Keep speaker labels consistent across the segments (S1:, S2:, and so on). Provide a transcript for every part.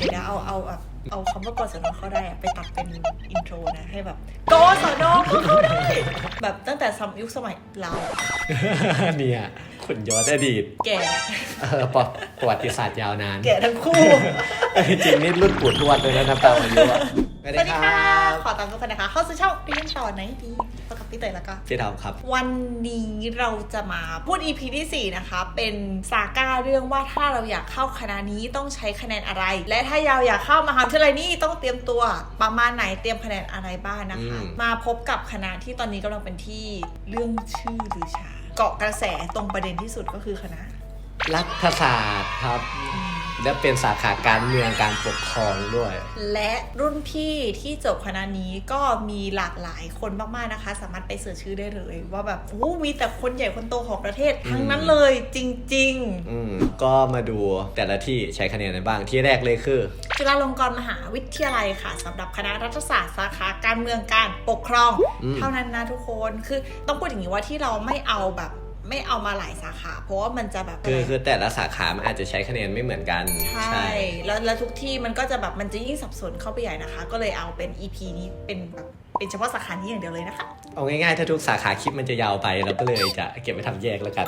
S1: เดี๋ยวนะเอาเอาแบบเอาคำว่ากศนเข้าได้อะไปตัดเป็นอินโทรนะให้แบบกศนก็เข้าได้ แบบตั้งแต่สมยุคสมัยเรา
S2: เนี่ยขุนยศอดีต
S1: แก่
S2: เออประประวัติศาสตร์ยาวนาน
S1: แก่ทั้งคู่
S2: จริงๆนี่รุ่นปู่ทวดเลยนะน้ำตาอายุอะ
S1: สวัสดีค่ะ ขอต้อนรับทุกคนนะคะ เข้าสู่ช่องเรียนต่อไหนดีพบกับพี่เตยแล้วก็
S2: พี่ทำครับ
S1: วันนี้เราจะมาพูด EP ที่ 4 นะคะ เป็นซาก้าเรื่องว่าถ้าเราอยากเข้าคณะนี้ต้องใช้คะแนนอะไร และถ้าเราอยากเข้ามหาวิทยาลัยนี้ต้องเตรียมตัวประมาณไหนเตรียมคะแนนอะไรบ้างนะคะ
S2: อืม
S1: มาพบกับคณะที่ตอนนี้กำลังเป็นที่เรื่องชื่อหรือชาเกาะกระแสตรงประเด็นที่สุดก็คือคณะ
S2: รัฐศาสตร์ครับ และเป็นสาขาการเมืองการปกครองด้วย
S1: และรุ่นพี่ที่จบคณะนี้ก็มีหลากหลายคนมากๆนะคะ สามารถไปเสิร์ชชื่อได้เลย ว่าแบบโอ้มีแต่คนใหญ่คนโตของประเทศทั้งนั้นเลยจริงๆ
S2: อืมก็มาดูแต่ละที่ใช้คะแนนอะไรบ้างที่แรกเลยคือ
S1: จุฬาลงกรณ์มหาวิทยาลัยค่ะสำหรับคณะรัฐศาสตร์สาขาการเมืองการปกครอง
S2: อืม
S1: เท่านั้นนะทุกคนคือต้องพูดอย่างนี้ว่าที่เราไม่เอาแบบ ไม่เอามาหลายสาขา เพราะว่ามันจะแบบ
S2: คือคือแต่ละสาขามันอาจจะใช้คะแนนไม่เหมือนกัน
S1: ใช่ แล้วแล้วทุกที่มันก็จะแบบมันจะยิ่งสับสนเข้าไปใหญ่นะคะ ก็เลยเอาเป็น EP นี้เป็นแบบ เป็นเฉพาะสาขานี้อย่างเดียวเลยนะคะ
S2: เอาง่ายๆ ถ้าทุกสาขาคลิปมันจะยาวไปเราก็เลยจะเก็บไปทำแยกแล้วกัน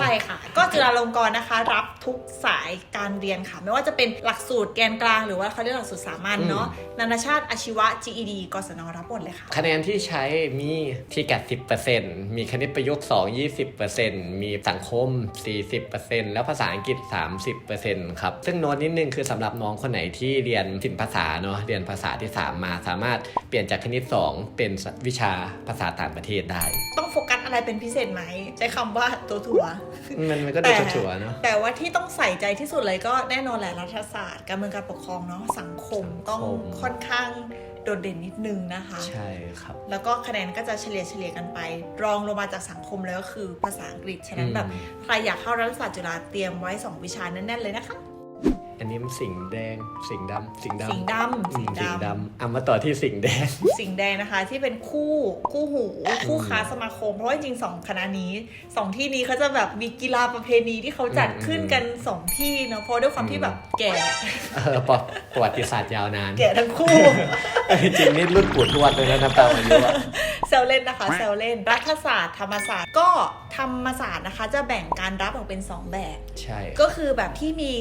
S1: ใช่ค่ะ ก็จุฬาลงกรณ์นะคะ รับทุกสายการเรียนค่ะ ไม่ว่าจะเป็นหลักสูตรแกนกลางหรือว่าเขาเรียกหลักสูตรสามัญเนาะนานาชาติอาชีวะ GED กศนรับหมดเลยค่ะ
S2: คะแนนที่ใช้มีที่กัด10%มีคณิตประยุกต์2 20%มีสังคม40%แล้วภาษาอังกฤษ30%ครับซึ่งโน้ตนิดนึงคือสำหรับน้องคนไหนที่เรียนศิลปภาษาเนาะเรียนภาษาที่3มาสามารถเปลี่ยนจากคณิต2 เป็นวิชาภาษาต่างประเทศได้
S1: ต้องโฟกัสอะไรเป็นพิเศษไหม ใช้คำว่าตัวถั่ว
S2: มันมันก็ดูชัวร์ๆเนาะ
S1: แต่ว่าที่ต้องใส่ใจที่สุดเลยก็แน่นอนแหละรัฐศาสตร์ การเมืองการปกครองเนาะสังคม
S2: สังคม
S1: ต้องค่อนข้างโดดเด่นนิดนึงนะคะ
S2: ใช่ครับ
S1: แล้วก็คะแนนก็จะเฉลี่ยเฉลี่ยกันไป รองลงมาจากสังคมแล้วก็คือภาษาอังกฤษ ฉะนั้น
S2: อืม
S1: แบบใครอยากเข้ารัฐศาสตร์จุฬาเตรียมไว้ 2 วิชาแน่นๆเลยนะคะ
S2: อันนี้มันสิงแดง สิงดำสิงดำ
S1: สิงห์ดำ
S2: อื
S1: สิ
S2: ม
S1: งห์
S2: สิง
S1: ดำ
S2: ดำเอามาต่อที่สิงแดง
S1: สิงห์แดงนะคะที่เป็นคู่คู่หู คู่ค้าสมาคม เพราะว่าจริงๆสองคณะนี้สองที่นี้เขาจะแบบมีกีฬาประเพณีที่เขาจัด
S2: อืม
S1: ขึ้นกันสองที่เนาะเพราะด้วยความที่แบบแก่
S2: เออประประวัติศาสตร์ยาวนาน
S1: แก่ทั้งคู่
S2: จริงๆนี่รุ่นปู่ทวดเลยนะน้ำตาอายุอะ
S1: เซลเล่นนะคะเซลเล่น รัฐศาสตร์ธรรมศาสตร์ก็ธรรมศาสตร์นะคะ จะแบ่งการรับออกเป็น 2 แบบ
S2: ใช่
S1: ก็คือแบบที่มี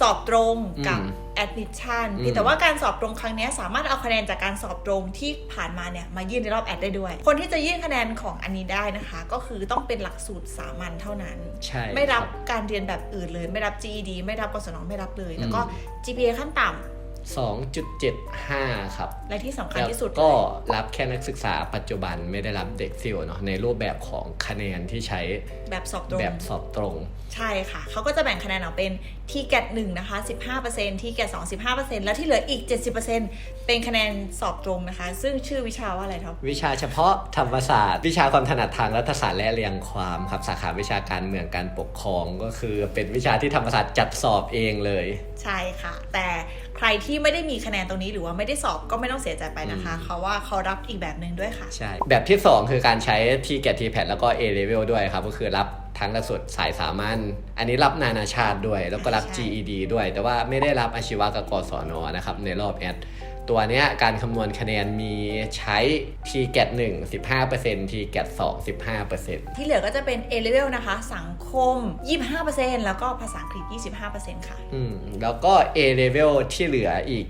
S1: สอบตรงกับ
S2: อืม
S1: admission
S2: อืม
S1: เพียงแต่ว่าการสอบตรงครั้งเนี้ยสามารถเอาคะแนนจากการสอบตรงที่ผ่านมาเนี่ยมายื่นในรอบแอดได้ด้วย คนที่จะยื่นคะแนนของอันนี้ได้นะคะ ก็คือต้องเป็นหลักสูตรสามัญเท่านั้น
S2: ใช่
S1: ไม่รับ
S2: ค
S1: การเรียนแบบอื่นเลย ไม่รับ GED ไม่รับกศนไม่รับเลย แล้วก็
S2: อืม
S1: GPA ขั้นต่ำ
S2: สองจุดเจ็ดห้าครับ
S1: และที่สำคัญที่สุด
S2: แล้วก็รับแค่นักศึกษาปัจจุบันไม่ได้รับเด็กซิลเนาะในรูปแบบของคะแนนที่ใช้
S1: แบบสอบตรง
S2: แบบสอบตรง
S1: ใช่ค่ะ เขาก็จะแบ่งคะแนนออกเป็นที่แกดหนึ่งนะคะ 15%ที่แกดสอง15%แล้วที่เหลืออีก 70%เป็นคะแนนสอบตรงนะคะ ซึ่งชื่อวิชาว่าอะไรครับ
S2: วิชาเฉพาะธรรมศาสตร์ วิชาความถนัดทางรัฐศาสตร์และเรียงความครับสาขาวิชาการเมืองการปกครองก็คือเป็นวิชาที่ธรรมศาสตร์จัดสอบเองเลย
S1: ใช่ค่ะ แต่ใค รที่ไม่ได้มีคะแนนตรงนี้หรือว่าไม่ได้สอบก็ไม่ต้องเสียใจไปนะคะ
S2: อืม
S1: เขาว่าเขารับอีกแบบหนึ่งด้วยค่ะ
S2: ใช่ แบบที่ 2 คือการใช้ที่แกทีแพดแล้วก็ A level ด้วยครับ ก็คือรับทั้งหลักสูตรสายสามัญ อันนี้รับนานาชาติด้วย แล้วก็รับ
S1: ใช่
S2: GED ด้วย แต่ว่าไม่ได้รับอาชีวะกับกศนนะครับในรอบแอด ตัวเนี้ยการคำนวณคะแนนมีใช้ t g a t 1 15% t g a t 2 15%
S1: ที่เหลือก็จะเป็น A level นะคะ สังคม 25%แล้วก็ภาษาอังกฤษ 25%ค่ะ
S2: อืม แล้วก็ A level ที่เหลืออีก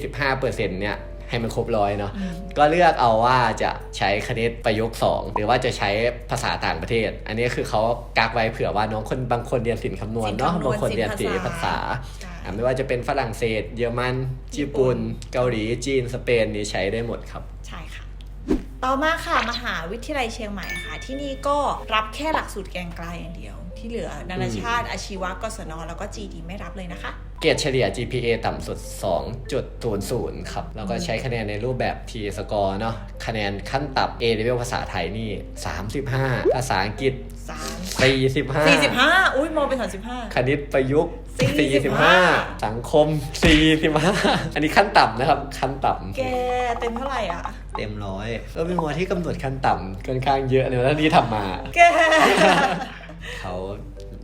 S2: 25%เนี่ย ให้มันครบร้อยเนาะ
S1: อืม
S2: ก็เลือกเอาว่าจะใช้คณิตประยุกต์2หรือว่าจะใช้ภาษาต่างประเทศ อันนี้คือเขากักไว้เผื่อว่าน้องคนบางคนเรียนศิลป์คำนวณเนาะ
S1: ศิลป์คำนวณ
S2: บางคนเรียนศิล
S1: ศิล
S2: ป์
S1: ป์
S2: ภา
S1: ภา
S2: ษา
S1: ษาใช่
S2: อะไม่ว่าจะเป็นฝรั่งเศส เยอรมันญี่ปุ่น เกาหลีจีนสเปนนี่ใช้ได้หมดครับ
S1: ใช่ค่ะต่อมาค่ะมหาวิทยาลัยเชียงใหม่ค่ะ ที่นี่ก็รับแค่หลักสูตรแกนกลางอย่างเดียว ที่เหลือ นานาชาติอาชีวะกศนแล้วก็ GD ไม่รับเลยนะคะ
S2: เกรดเฉลี่ย GPA ต่ำสุด 2.00 ครับ แล้วก็ใช้คะแนนในรูปแบบ T score เนาะคะแนนขั้นต่ำ A level ภาษาไทยนี่ 35 ภาษาอังกฤษ
S1: 3
S2: 45
S1: 45 อุ้ยมองเป็น 35
S2: คณิตประยุกต์
S1: 45
S2: 45 สังคม 45 อันนี้ขั้นต่ำนะครับ ขั้นต่ำ
S1: แกเต็มเท่าไหร่อะ
S2: เต็มร้อยเออเป็นหัวที่กำหนดขั้นต่ำค่อนข้างเยอะเลยแล้วที่ทำมา
S1: แก
S2: เขา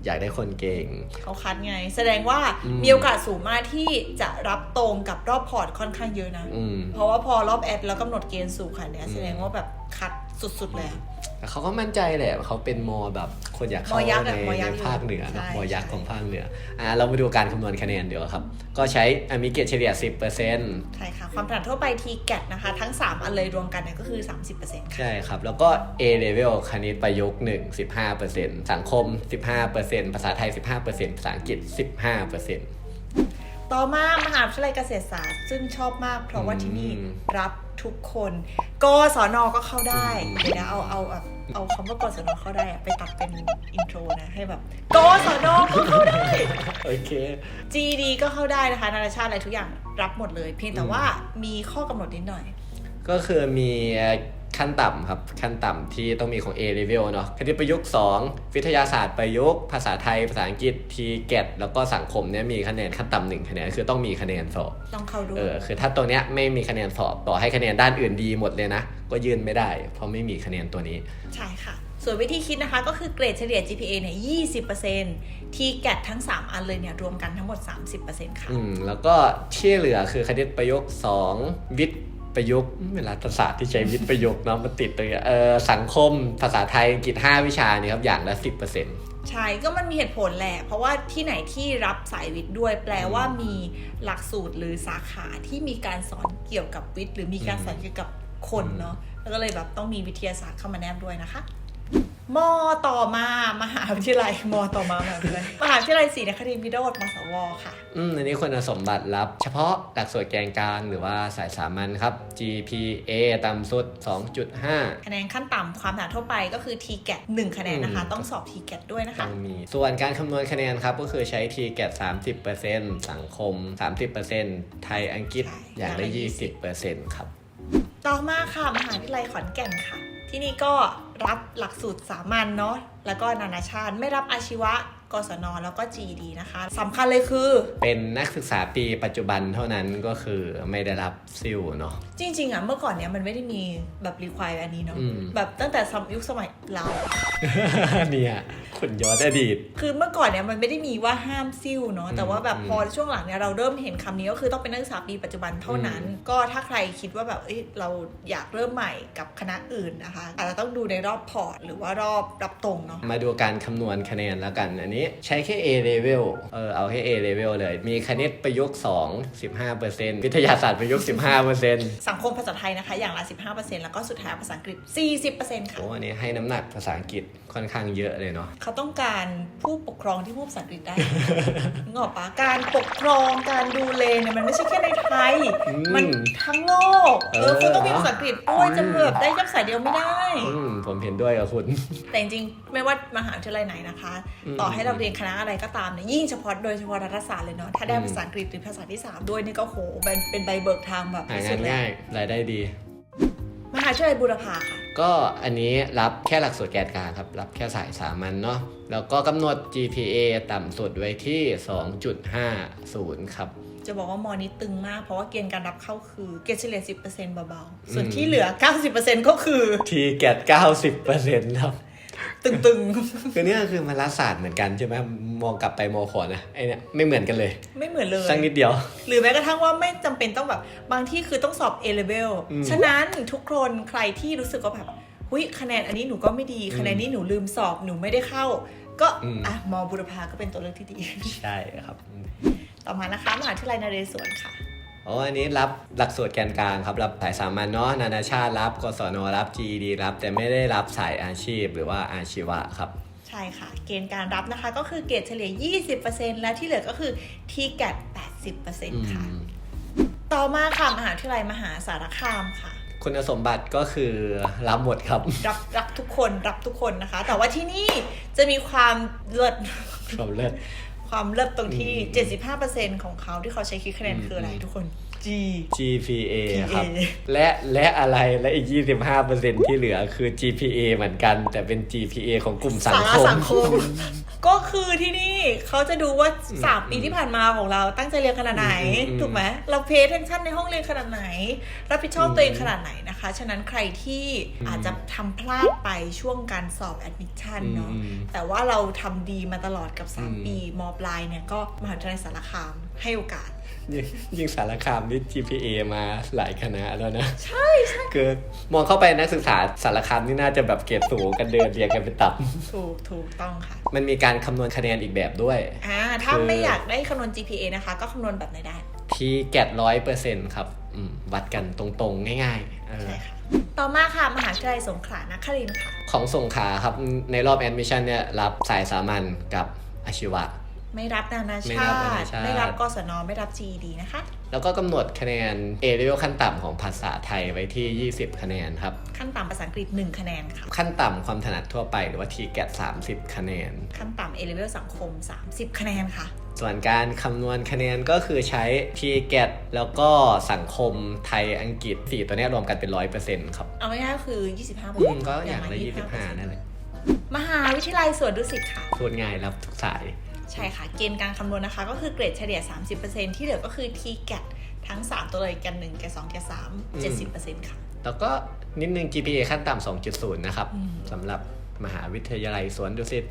S2: อยากได้คนเก่ง
S1: เขาคัดไง แสดงว่า
S2: อืม
S1: มีโอกาสสูงมากที่จะรับตรงกับรอบพอร์ตค่อนข้างเยอะนะ
S2: อืม
S1: เพราะว่าพอรอบแอดแล้วกำหนดเกณฑ์สูงค่ะเนี่ย
S2: อืม
S1: แสดงว่าแบบคัดสุดๆเลยอะ
S2: แต่เขาก็มั่นใจแหละเขาเป็นมอแบบคนอยากเข้าม
S1: อยักษ์
S2: ใน
S1: อะมอยั
S2: ใน
S1: กษ์อยู่
S2: ภาคเหนือเนอะ
S1: ใช่
S2: มอยักษ์
S1: ใช่
S2: ของภาคเหนืออ่าเรามาดูการคำนวณคะแนนเดี๋ยวาครับ ก็ใช้อะมีเกรดเฉลี่ย 10%
S1: ใช่ค่ะ ความถนัดทั่วไป t g a t นะคะ ทั้ง 3 อันเลยรวมกันเนี่ยก็คือ 30%ค่ะ
S2: ใช่ครับ แล้วก็ A level คณิตประยุกต์1 15%สังคม 15%ภาษาไทย 15%ภาษาอังกฤษ 15%
S1: ต่อมามหาวิทยาลัยเกษตรศาสตร์ซึ่งชอบมากเพราะว่าที่นี่
S2: อืม
S1: รับทุกคนกศนก็เข้าได้
S2: อืม
S1: เดี๋ยวนะเอาเอาแบบเอาคำว่ากศนเข้าได้อะไปตัดเป็นอินโทรนะให้แบบกศนก็เข้าได้
S2: โอเค
S1: GD ก็เข้าได้นะคะนานาชาติอะไรทุกอย่างรับหมดเลย เพียงแต่ว่ามีข้อกำหนดนิดหน่อย
S2: ก็คือมี ขั้นต่ำครับ ขั้นต่ำที่ต้องมีของ A level เนาะคณิตประยุกต์ 2 วิทยาศาสตร์ประยุกต์ ภาษาไทย ภาษาอังกฤษ T g a t แล้วก็สังคมเนี่ยมีคะแนนขั้นต่ำหนึ่งคะแนนคือต้องมีคะแนนสอบ
S1: ต้องเข้าด้ว
S2: เอยอคือถ้าตรงเนี้ยไม่มีคะแนนสอบต่อให้คะแนนด้านอื่นดีหมดเลยนะ ก็ยื่นไม่ได้ เพราะไม่มีคะแนนตัวนี้
S1: ใช่ค่ะ ส่วนวิธีคิดนะคะก็คือเกรดเฉลี่ย GPA เนี่ย20% t g a t ทั้ง 3 อันเลยเนี่ยรวมกันทั้งหมด 30%ค่ะ
S2: อืมแล้วก็ที่เหลือคือคณิตประยุกต์ 2 วิทย์ ประยุกต์เวลาศาสตร์ที่ใช้วิทย์ประยุกต์เนาะมันติดตรงนี้เออสังคมภาษาไทยอังกฤษ5วิชานี่ครับอย่างละ10%
S1: ใช่ก็มันมีเหตุผลแหละ เพราะว่าที่ไหนที่รับสายวิทย์ด้วย แปลว่ามีหลักสูตรหรือสาขาที่มีการสอนเกี่ยวกับวิทย์ หรือมีการสอนเกี่ยวกับคนเนาะแล้วก็เลยแบบต้องมีวิทยาศาสตร์เข้ามาแนบด้วยนะคะ มต่อมามหาวิทยาลัยมต่อมามหาวิทยาลัยมหาวิทยาลัยศรีนครินทร์วิโรธมสวค่ะ
S2: อืมอันนี้คุณสมบัติรับ เฉพาะหลักสูตรแกนกลางหรือว่าสายสามัญครับ GPA ต่ำสุด 2.5
S1: คะแนนขั้นต่ำความถนัดทั่วไปก็คือ t g a t 1คะแนนนะคะ
S2: อืม
S1: ต้องสอบ t g a t ด้วยนะคะ
S2: ต้องมี ส่วนการคำนวณคะแนนครับ ก็คือใช้ t g a t 30%สังคม 30%ไทยอังกฤษ
S1: ใช่
S2: อย่างละ
S1: อย่างละ
S2: 20%ครับ
S1: ต่อมาค่ะมหาวิทยาลัยขอนแก่นค่ะ ที่นี่ก็ รับหลักสูตรสามัญเนาะแล้วก็นานาชาติไม่รับอาชีวะกศนแล้วก็ GD นะคะสำคัญเลยคือ
S2: เป็นนักศึกษาปีปัจจุบันเท่านั้นก็คือไม่ได้รับซิลเนาะ
S1: จริง ๆอะเมื่อก่อนเนี้ยมันไม่ได้มีแบบรีควายอันนี้เนาะ
S2: อืม
S1: แบบตั้งแต่สมยุคสมัยเรา
S2: เนี่ย ขุนย้อนอดีต
S1: คือเมื่อก่อนเนี่ยมันไม่ได้มีว่าห้ามซิ่วเนาะ แต่ว่าแบบ
S2: อืม
S1: พอช่วงหลังเนี่ยเราเริ่มเห็นคำนี้ก็คือต้องเป็นนักศึกษาปีปัจจุบันเท่านั้น
S2: อืม
S1: ก็ถ้าใครคิดว่าแบบเอ้ยเราอยากเริ่มใหม่กับคณะอื่นนะคะ อาจจะต้องดูในรอบพอร์ตหรือว่ารอบรับตรงเนาะ
S2: มาดูการคำนวณคะแนนแล้วกัน อันนี้ใช้แค่ A level เออเอาแค่ A level เลย มีคณิตประยุกต์ 2 15%วิทยาศาสตร์ประยุกต์ 15%
S1: สังคมภาษาไทยนะคะ อย่างละ 15%แล้วก็สุดท้ายภาษาอังกฤษ 40%ค่ะ
S2: โอ้อันนี้ให้น้ำหนักภาษาอังกฤษค่อนข้างเยอะเลยเนาะ
S1: เขาต้องการผู้ปกครองที่พูดภาษาอังกฤษได้นึกออกปะการปกครองการดูแลเนี่ยมันไม่ใช่แค่ในไทย
S2: อืม
S1: มันทั้งโลก เออ
S2: เออ
S1: คุณต้องมีภาษาอังกฤษด้วยจะแบบได้ภาษาเดียวไม่ได้
S2: อืมผมเห็นด้วยกับคุณ
S1: แต่จริงๆไม่ว่ามหาวิทยาลัยไหนนะคะ
S2: อืม
S1: ต่อให้เราเรียนคณะอะไรก็ตามเนี่ยยิ่งเฉพาะโดยเฉพาะรัฐศาสตร์เลยเนาะถ้าได้
S2: อืม
S1: ภาษาอังกฤษหรือภาษาที่สามด้วยนี่ก็โหเป็นเป็นใบเบิกทางแบบ
S2: หา
S1: ที่สุ
S2: งา
S1: ด
S2: น
S1: แล้ว
S2: ง่ายรายได้ดี
S1: มหาวิทยาลัยบูรพาค่ะ
S2: ก็อันนี้รับแค่หลักสูตรแกนกลางครับ รับแค่สายสามัญเนาะแล้วก็กำหนด GPA ต่ำสุดไว้ที่ 2.50 ครับ
S1: จะบอกว่ามอนี้ตึงมาก เพราะว่าเกณฑ์การรับเข้าคือเกรดเฉลี่ย10%เบาๆ ส่วน
S2: อืม
S1: ที่เหลือ 90%ก็คือ
S2: ทีแกด90%ครับ
S1: ตึง
S2: คือเนี่ยคือมันรัฐศาสตร์เหมือนกันใช่ไหมมองกลับไปมอขอนะไอเนี่ยไม่เหมือนกันเลย
S1: ๆไม่เหมือนเลย
S2: สักนิดเดียว
S1: หรือแม้กระทั่งว่าไม่จำเป็นต้องแบบบางที่คือต้องสอบ A level
S2: อืม
S1: ฉะนั้นทุกคนใครที่รู้สึกว่าแบบหุยคะแนนอันนี้หนูก็ไม่ดีคะแนนนี้หนูลืมสอบหนูไม่ได้เข้า ก็
S2: อืม
S1: อะมอบุรพาก็เป็นตัวเลือกที่ดี
S2: ใช่ครับ
S1: ต่อมานะคะมหาวิทยาลัยนเรศวรค่ะ
S2: อ๋ออันนี้รับหลักสูตรแกนกลางครับ รับสายสามัญเนาะนานาชาติรับกศนรับ GED รับ แต่ไม่ได้รับสายอาชีพหรือว่าอาชีวะครับ
S1: ใช่ค่ะ เกณฑ์การรับนะคะก็คือเกรดเฉลี่ย 20%และที่เหลือก็คือทีแกด80%ค่ะ ต่อมาค่ะ มหาวิทยาลัยมหาสารคามค่ะ
S2: คุณสมบัติก็คือรับหมดครับ
S1: รับรับทุกคนรับทุกคนนะคะ แต่ว่าที่นี่จะมีความเลิศ
S2: ความเลิศ
S1: ความเลิศตรงที่
S2: อืม
S1: 75%ของเขาที่เขาใช้คิดคะแนน
S2: อืม
S1: คืออะไรทุกคน G
S2: GPA
S1: GPA
S2: ครับ และและอะไรและอีก 25%ที่เหลือคือ GPA เหมือนกัน แต่เป็น GPA ของกลุ่มสัง
S1: สา
S2: ค
S1: ระ
S2: ม
S1: สังคม ก็คือที่นี่เขาจะดูว่า 3 ปีที่ผ่านมาของเราตั้งใจเรียนขนาดไหน
S2: อืม
S1: ถูกไหมเราเพย์เทนชั่นในห้องเรียนขนาดไหน รับผิดชอบตัวเองขนาดไหนนะคะ ฉะนั้นใครที่อาจจะทำพลาดไปช่วงการสอบแอดมิชชั่นเนาะ
S2: อืม
S1: แต่ว่าเราทำดีมาตลอดกับ
S2: อืม
S1: 3ปีมปลายเนี่ยก็มหาวิทยาลัยสารคาม ให้โอกาส
S2: ยิ่งยิ่งสารคามนี่ GPA มาหลายคณะแล้วนะ
S1: ใช่ใช่
S2: คือมองเข้าไปนักศึกษาสารคามนี่น่าจะแบบเกรดสูงกันเดินเรียงกันเป็นตับ
S1: ถูกถูกต้องค่ะ
S2: มันมีการคำนวณคะแนนอีกแบบด้วย
S1: อ่าถ้า
S2: คือ
S1: ไม่อยากได้คำนวณ GPA นะคะ ก็คำนวณแบบไหนได้
S2: ที่แกดร้อยเปอร์เซ็นต์ครับอืมวัดกันตรงๆ ง่ายๆเออ
S1: ใช่ค่ะต่อมาค่ะ มหาวิทยาลัยสงขลานครินทร์ค่ะ
S2: ของสงขลาครับในรอบแอดมิชชั่นเนี่ยรับสายสามัญกับอาชีวะ
S1: ไม่รับนานา
S2: ไม่
S1: ชา
S2: รับนานา
S1: ติ
S2: ชาติ
S1: ไม่รับกศนไม่รับ GED นะคะ
S2: แล้วก็กำหนดคะแนน A level ขั้นต่ำของภาษาไทยไว้ที่ 20 คะแนนครับ
S1: ขั้นต่ำภาษาอังกฤษ 1 คะแนนค่ะ
S2: ขั้นต่ำความถนัดทั่วไปหรือว่า TGAT 30 คะแนน
S1: ขั้นต่ำ A level สังคม 30 คะแนนค่ะ
S2: ส่วนการคำนวณคะแนนก็คือใช้ TGAT แล้วก็สังคมไทยอังกฤษ 4 ตัวเนี้ยรวมกันเป็น 100%ครับ
S1: เอาง่ายๆก็คือ 25
S2: อืมก็อย่างละ 25 นั่นแหละ
S1: มหาวิทยาลัยสวนดุสิตค่ะ
S2: พูดง่ายรับทุกสาย
S1: ใช่ค่ะ เกณฑ์การคำนวณนะคะ ก็คือเกรดเฉลี่ย 30%ที่เหลือก็คือ TGAT ทั้ง 3 ตัวเลยกัน1กัน2กัน3 70%ค่ะ
S2: แล้วก็นิดนึง GPA ขั้นต่ำ2.0 นะครับ
S1: อืม
S2: สำหรับมหาวิทยาลัยสวนดุสิต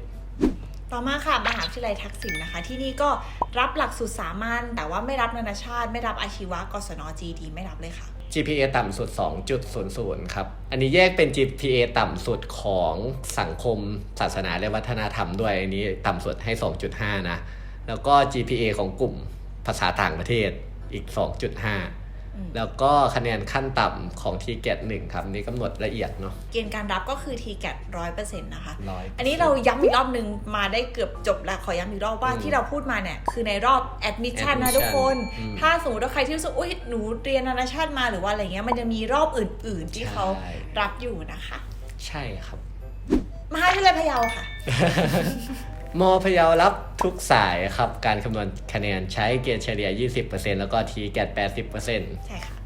S1: ต่อมาค่ะ มหาวิทยาลัยทักษิณนะคะ ที่นี่ก็รับหลักสูตรสามัญแต่ว่าไม่รับนานาชาติ ไม่รับอาชีวะกศน GD ไม่รับเลยค่ะ
S2: GPA ต่ำสุด 2.00 ครับ อันนี้แยกเป็น GPA ต่ำสุดของสังคมศาสนาและวัฒนธรรมด้วย อันนี้ต่ำสุดให้ 2.5 นะ แล้วก็ GPA ของกลุ่มภาษาต่างประเทศอีก 2.5 แล้วก็คะแนนขั้นต่ำของ TGAT 1ครับนี่กำหนดละเอียดเนาะ
S1: เกณฑ์การรับก็คือ TGAT 100%นะคะ
S2: ร้อย
S1: อันนี้เราย้ำอีกรอบนึงมาได้เกือบจบแล้วขอย้ำอีกรอบว่า
S2: อืม
S1: ที่เราพูดมาเนี่ย คือในรอบ admission นะ
S2: admission
S1: ทุกคน
S2: อืม
S1: ถ้าสมมติว่าใครที่รู้สึกอุ้ยหนูเรียนนานาชาติมาหรือว่าอะไรเงี้ยมันจะมีรอบอื่น ๆ ที่เขา
S2: ใช่
S1: รับอยู่นะคะ
S2: ใช่ครับ
S1: มหาวิทยาลัยพะเยาค่ะ
S2: มพะเยารับทุกสายครับ การคำนวณคะแนนใช้เกณฑ์เฉลี่ย 20%แล้วก็ TGAT 80%
S1: ใช่ค่ะ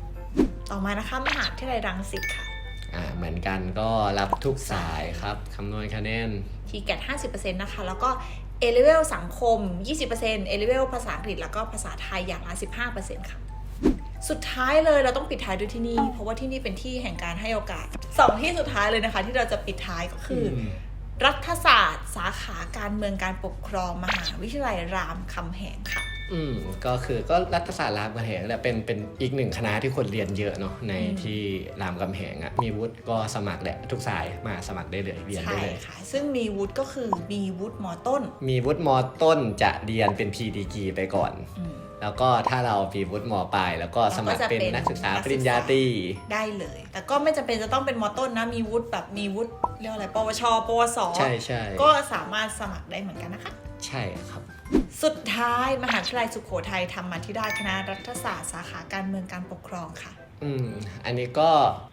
S1: ต่อมานะคะมหาวิทยาลัยรังสิตค่ะ
S2: อ่าเหมือนกันก็รับทุกสายครับคำนวณคะแนน
S1: TGAT 50%นะคะ แล้วก็ A level สังคม 20% A level ภาษาอังกฤษแล้วก็ภาษาไทยอย่างละ15%ค่ะสุดท้ายเลยเราต้องปิดท้ายด้วยที่นี่ เพราะว่าที่นี่เป็นที่แห่งการให้โอกาสสองที่สุดท้ายเลยนะคะ ที่เราจะปิดท้ายก็คืออ
S2: ม
S1: รัฐศาสตร์ สาขาการเมืองการปกครองมหาวิทยาลัยรามคำแหงค่ะ
S2: อืมก็คือก็รัฐศาสตร์รามคำแหงแหละเป็นเป็นอีกหนึ่งคณะที่คนเรียนเยอะเนาะใน
S1: อืม
S2: ที่รามคำแหงอะ่ะมีวุฒิก็สมัครแหละทุกสายมาสมัครได้เลยเรียน
S1: ใช่
S2: ได้เลย
S1: ค่ะ ซึ่งมีวุฒิก็คือมีวุฒิมอต้น
S2: มีวุฒิมต้นจะเรียนเป็น PDG ไปก่อน
S1: อืม
S2: แล้วก็ถ้าเรามีวุฒิมปลายแล้วก็สมัครเป็นนักศึกษาปริญญาตรี
S1: ได้เลย แต่ก็ไม่จำเป็นจะต้องเป็นมอต้นนะ มีวุฒิแบบมีวุฒิเรียกว่าอะไร ปวช ปวส
S2: ใช่ใช่
S1: ก็สามารถสมัครได้เหมือนกันนะคะ
S2: ใช่ครับ
S1: สุดท้ายมหาวิทยาลัยสุโขทัยธรรมาธิราชคณะรัฐศาสตร์สาขาการเมืองการปกครองค่ะ
S2: อืม อันนี้ก็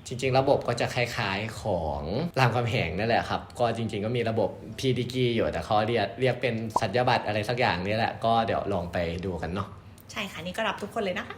S2: จริง ๆ ระบบก็จะคล้ายๆของรามคำแหงนั่นแหละครับ ก็จริง ๆ ก็มีระบบ PDG อยู่แต่เขาเรียกเรียกเป็นสัญญาบัตรอะไรสักอย่างนี้แหละ ก็เดี๋ยวลองไปดูกันเนาะ
S1: ใช่ค่ะนี่ก็รับทุกคนเลยนะคะ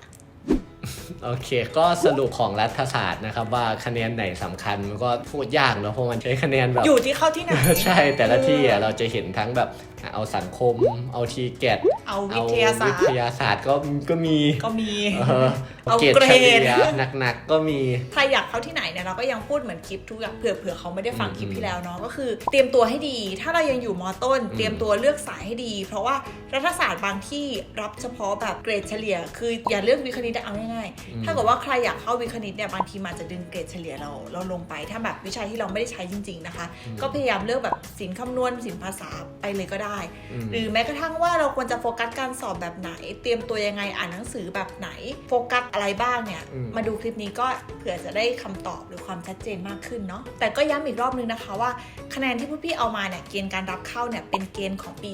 S2: โอเค ก็สรุปของรัฐศาสตร์นะครับ ว่าคะแนนไหนสำคัญมันก็พูดยากเนาะเพราะมันใช้คะแนนแบบ
S1: อยู่ที่เข้าที่ไหน
S2: ใช่แต่ละที่อะเราจะเห็นทั้งแบบ เอาสังคม เอาทีแกต
S1: เอาวิทยาศาสต
S2: วิ
S1: ร์
S2: ทยาศาสตร์ก็ก็มี
S1: ก็มี
S2: เออ
S1: เอา
S2: เกรด
S1: เกรด
S2: เฉลี่ยหนักๆก็มี
S1: ใครอยากเข้าที่ไหนเนี่ยเราก็ยังพูดเหมือนคลิปทุกอย่างเผื่อเผื่อเขาไม่ได้ฟัง
S2: อืม
S1: คลิปที่แล้วเนาะก็คือ เตรียมตัวให้ดี ถ้าเรายังอยู่มอต้น เตรียมตัวเลือกสายให้ดี เพราะว่ารัฐศาสตร์บางที่รับเฉพาะแบบเกรดเฉลี่ย คืออย่าเลือกวิทย์คณิตเอาง่ายๆถ้าเกิดว่าใครอยากเข้าวิทย์คณิตเนี่ยบางทีมันจะดึงเกรดเฉลี่ยเราเราลงไปถ้าแบบวิชาที่เราไม่ได้ใช้จริง ๆนะคะ ก็พยายามเลือกแบบสินคำนวณสินภาษาไปเลยก็ได้
S2: อืม
S1: หรือแม้กระทั่งว่าเราควรจะโฟกัสการสอบแบบไหน เตรียมตัวยังไงอ่านหนังสือแบบไหน โฟกัสอะไรบ้างเนี่ย
S2: อืม
S1: มาดูคลิปนี้ก็เผื่อจะได้คำตอบหรือความชัดเจนมากขึ้นเนาะแต่ก็ย้ำอีกรอบนึงนะคะว่า คะแนนที่พวกพี่เอามาเนี่ยเกณฑ์การรับเข้าเนี่ยเป็นเกณฑ์ของปี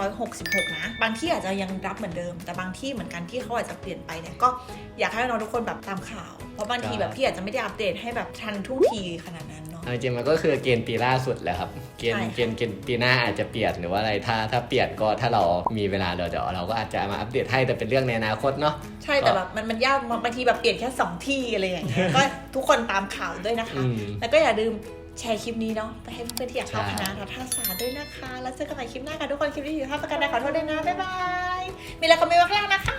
S1: 2566 นะ บางที่อาจจะยังรับเหมือนเดิม แต่บางที่เหมือนกันที่เขาอาจจะเปลี่ยนไปเนี่ยก็อยากให้น้องๆทุกคนแบบตามข่าวเพราะบางทีแบบพี่อาจจะไม่ได้อัปเดตให้แบบทันท่วงทีขนาดนั้น เนาะ
S2: เอาจริงๆมันก็คือเกณฑ์ปีล่าสุดแหละครับ เกณฑ์
S1: ใช่ค่ะ
S2: เกณฑ์เกณฑ์ปีหน้าอาจจะเปลี่ยนหรือว่าอะไรถ้าถ้าเปลี่ยนก็ถ้าเรามีเวลาเดี๋ยวเดี๋ยวเราก็อาจจะมาอัปเดตให้แต่เป็นเรื่องในอนาคตเนาะ
S1: ใช่แต่แบบมันมันยากบางทีแบบเปลี่ยนแค่2ที่อะไรอย่างเงี้ยก็ทุกคนตามข่าวด้วยนะคะ
S2: อืม
S1: แล้วก็อย่าลืมแชร์คลิปนี้เนาะไปให้เพื่อนๆที่อยากเข้า
S2: ใช่
S1: คณะรัฐศาสตร์ด้วยนะคะ แล้วเจอกันใหม่คลิปหน้าค่ะทุกคนคลิปนี้อยู่ท่าประกันได้ขอโทษด้วยนะบ๊ายบายมีอะไรคอมเมนต์มาข้างล่างนะคะ